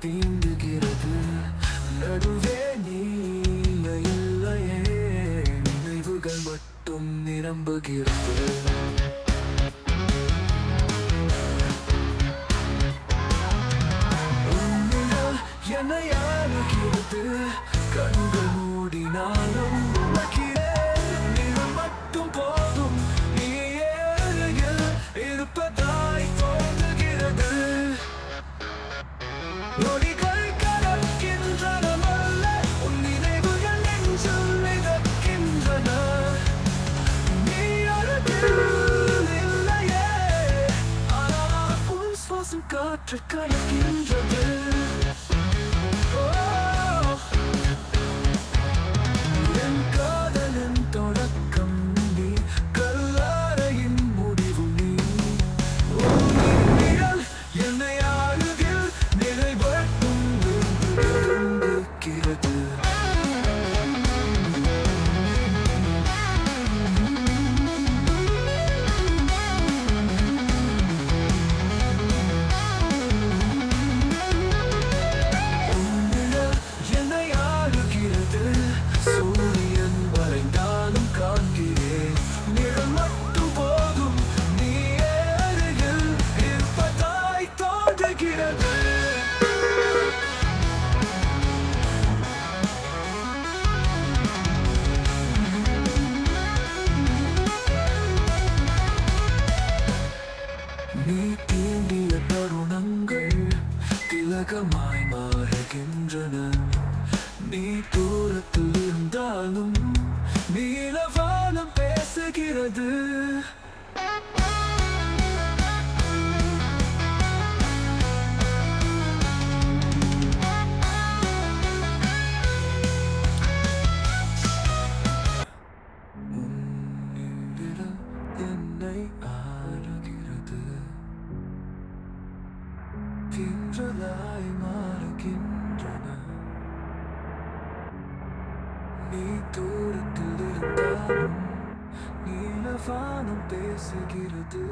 தீண்டுகிறது. நடுவே நீ இல்லையே. நினைவுகள் மட்டும் நிரம்புகிறது. என்னையா சுவாசம் காற்று கலக்கின்றது. நீ தீண்டிய தருணங்கள் திலகமாய் மாறுகின்றன. நீ தூரத்தில் இருந்தாலும் நீலவானம் பேசுகிறது. தின்றலாய் மாறுகின்றன நீ தூரத்தில் இருந்தாலும் நீலவானம் பேசுகிறது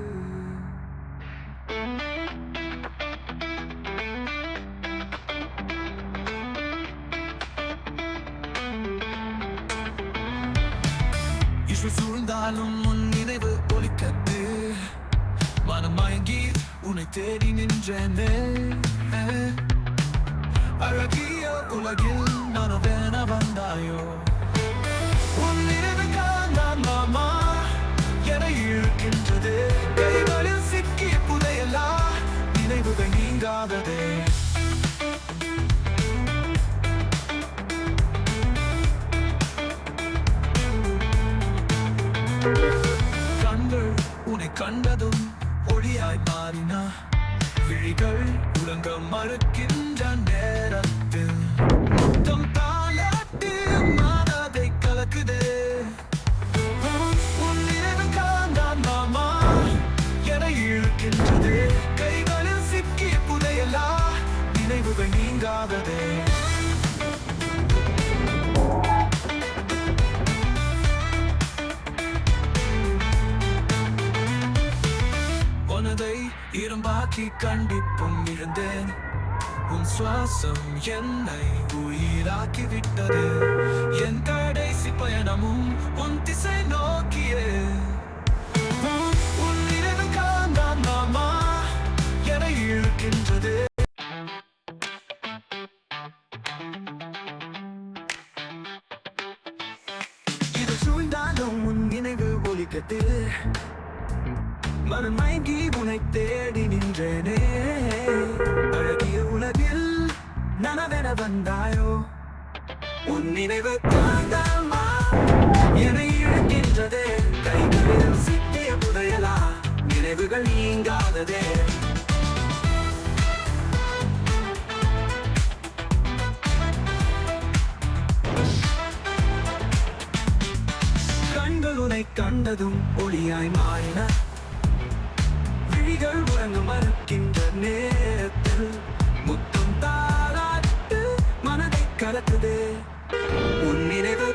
இசை சூழ்ந்தாலும் உன் நினைவு ஒலிக்கத்து மனம் மயங்கி உன்னை தேடி நின்றேனே உலகில் மனதென வந்தாயோ? உன் நினைவு காணலாமா என இழுக்கின்றது. கைகளில் சிக்கி புதையலா நினைவுகள் நீங்காததே. கண்கள் உன்னை கண்டதும் ஒளியாய் மாறினா விழிகள் உலங்க மறுக்கின்ற பாக்கி கண்டிப்பும் இருந்தேன். உன் சுவாசம் என்னை உயிராக்கி விட்டது என் கடைசி பயணமும் உன் திசை நோக்கியே. உன் நினைவு காணாமா என இழுக்கின்றது. இது சூழ்ந்தாலும் உன் நினைவு ஒலிக்கத்தில் மனம் மயங்கி உன்னை தேடி நின்றேனே. அழகிய உலகில் நனவென வந்தாயோ? உன் நினைவு காந்தாமா என்னை இழக்கின்றதே. கைகளில் சிக்கிய புதையலா? நினைவுகள் நீங்காததே. கண்கள் உனை கண்டதும் ஒளியாய் மாறின விழிகள் உறங்க மறுக்கின்ற நேரத்தில் முத்தம் தாராட்டு மனதை கலக்குதே. உன் நினைவு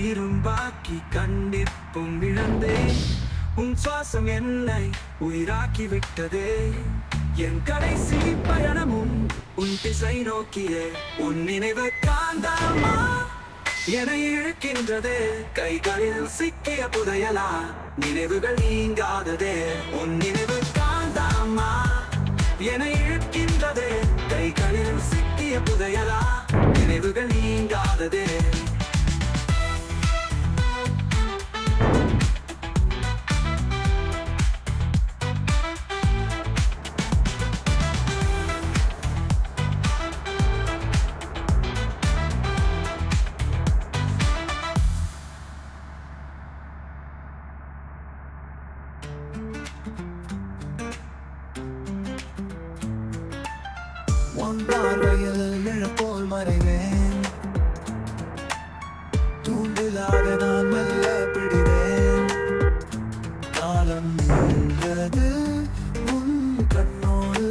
உயிரும் பாக்கி கண்டிப்பும் இழந்தேன் உன் சுவாசம் என்னை உயிராக்கி விட்டதே. என் கடைசி பயணமும் உன் திசை நோக்கியே. உன் நினைவு காந்தாமா? என இழுக்கின்றது. கைகளில் சிக்கிய புதையலா? நினைவுகள் நீங்காததே. உன் நினைவு காந்தாமா? என இழுக்கின்றது. கைகளில் சிக்கிய புதையலா? நினைவுகள் நீங்காததே. உன் பார்வையில் நிழப்போல் மறைவேன். தூண்டிலாக நான் மெல்ல பிடிவேன். காலம் நின்றது உன் கண்ணோடு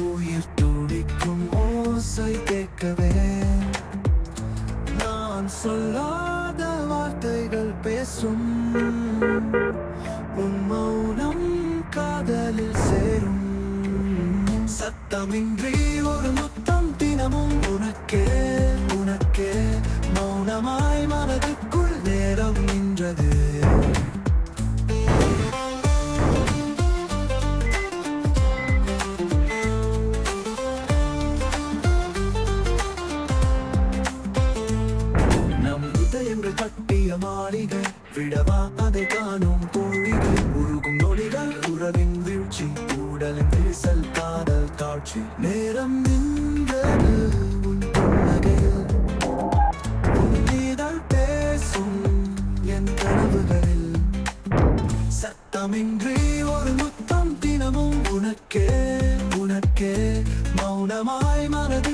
உயிர் துடிக்கும் ஓசை கேட்கவே நான் சொல்லாத வார்த்தைகள் பேசும். உன் மௌனம் காதலில் சேரும். சத்தமின்றி கட்டிய விடவா அதை காணும் தோழிகள் உருகும் நொடிகள் உறவின் வீழ்ச்சி உடலின் விரிசல் காதல் காட்சி. நேரம்